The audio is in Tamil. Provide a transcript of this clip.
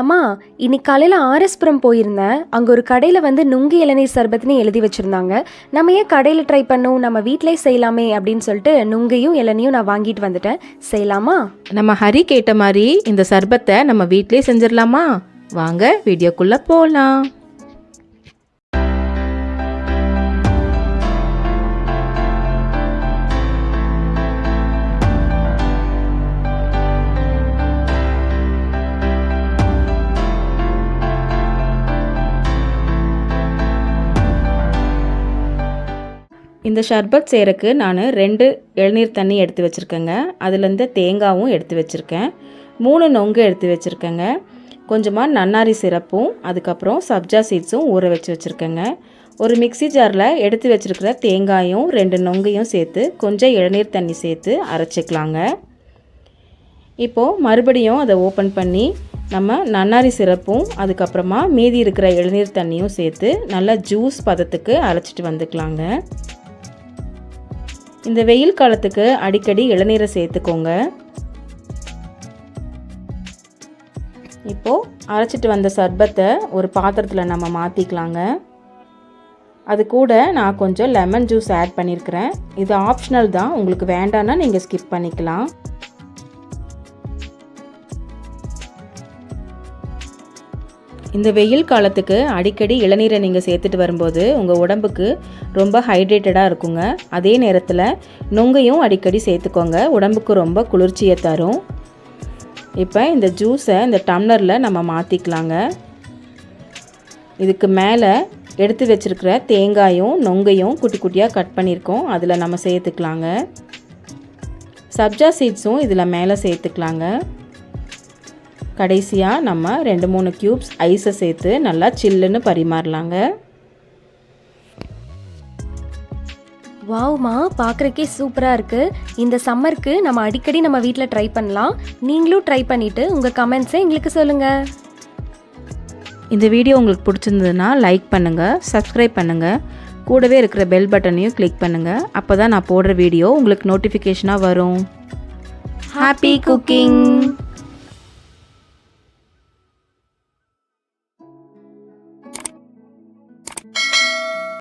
அம்மா இன்னைக்கு காலையில் ஆர்எஸ்புரம் போயிருந்தேன். அங்கே ஒரு கடையில் வந்து நுங்கு இளநீர் சர்பத்னு எழுதி வச்சுருந்தாங்க. நம்ம ஏன் கடையில் ட்ரை பண்ணோம்? நம்ம வீட்டிலே செய்யலாமே அப்படின்னு சொல்லிட்டு நுங்கையும் இளநியும் நான் வாங்கிட்டு வந்துட்டேன். செய்யலாமா? நம்ம ஹரி கேட்ட மாதிரி இந்த சர்பத்தை நம்ம வீட்டிலே செஞ்சிடலாமா? வாங்க வீடியோக்குள்ளே போகலாம் இந்த ஷர்பத் செய்கிறக்கு நான் ரெண்டு இளநீர் தண்ணி எடுத்து வச்சுருக்கேங்க. அதுலேருந்து தேங்காவும் எடுத்து வச்சுருக்கேன். மூணு நொங்கு எடுத்து வச்சுருக்கேங்க. கொஞ்சமாக நன்னாரி சிரப்பும் அதுக்கப்புறம் சப்ஜா சீட்ஸும் ஊற வச்சு வச்சுருக்கேங்க. ஒரு மிக்ஸி ஜாரில் எடுத்து வச்சுருக்கிற தேங்காயும் ரெண்டு நொங்கையும் சேர்த்து கொஞ்சம் இளநீர் தண்ணி சேர்த்து அரைச்சிக்கலாங்க. இப்போது மறுபடியும் அதை ஓப்பன் பண்ணி நம்ம நன்னாரி சிரப்பும் அதுக்கப்புறமா மீதி இருக்கிற இளநீர் தண்ணியும் சேர்த்து நல்லா ஜூஸ் பதத்துக்கு அரைச்சிட்டு வந்துக்கலாங்க. இந்த வெயில் காலத்துக்கு அடிக்கடி இளநீரை சேர்த்துக்கோங்க. இப்போது அரைச்சிட்டு வந்த சர்பத்தை ஒரு பாத்திரத்தில் நம்ம மாற்றிக்கலாங்க அது கூட நான் கொஞ்சம் லெமன் ஜூஸ் ஆட் பண்ணியிருக்கிறேன் இது ஆப்ஷனல் தான். உங்களுக்கு வேண்டான்னா நீங்கள் ஸ்கிப் பண்ணிக்கலாம். இந்த வெயில் காலத்துக்கு அடிக்கடி இளநீரை நீங்கள் சேர்த்துட்டு வரும்போது உங்கள் உடம்புக்கு ரொம்ப ஹைட்ரேட்டடாக இருக்குங்க. அதே நேரத்தில் நுங்கையும் அடிக்கடி சேர்த்துக்கோங்க. உடம்புக்கு ரொம்ப குளிர்ச்சியை தரும். இப்போ இந்த ஜூஸை இந்த டம்ளரில் நம்ம மாற்றிக்கலாங்க இதுக்கு மேலே எடுத்து வச்சுருக்கிற தேங்காயும் நொங்கையும் குட்டி குட்டியாக கட் பண்ணியிருக்கோம் அதில் நம்ம சேர்த்துக்கலாங்க. சப்ஜா சீட்ஸும் இதில் மேலே சேர்த்துக்கலாங்க. கடைசியாக நம்ம ரெண்டு மூணு க்யூப்ஸ் ஐஸை சேர்த்து நல்லா சில்லுன்னு பரிமாறலாங்க. வாவ்மா பார்க்குறக்கே சூப்பராக இருக்குது இந்த சம்மருக்கு நம்ம அடிக்கடி நம்ம வீட்டில் ட்ரை பண்ணலாம். நீங்களும் ட்ரை பண்ணிவிட்டு உங்கள் கமெண்ட்ஸை எங்களுக்கு சொல்லுங்கள் இந்த வீடியோ உங்களுக்கு பிடிச்சிருந்ததுன்னா லைக் பண்ணுங்கள் சப்ஸ்கிரைப் பண்ணுங்கள் கூடவே இருக்கிற பெல் பட்டனையும் கிளிக் பண்ணுங்கள் அப்போ தான் நான் போடுற வீடியோ உங்களுக்கு நோட்டிஃபிகேஷனாக வரும். Happy cooking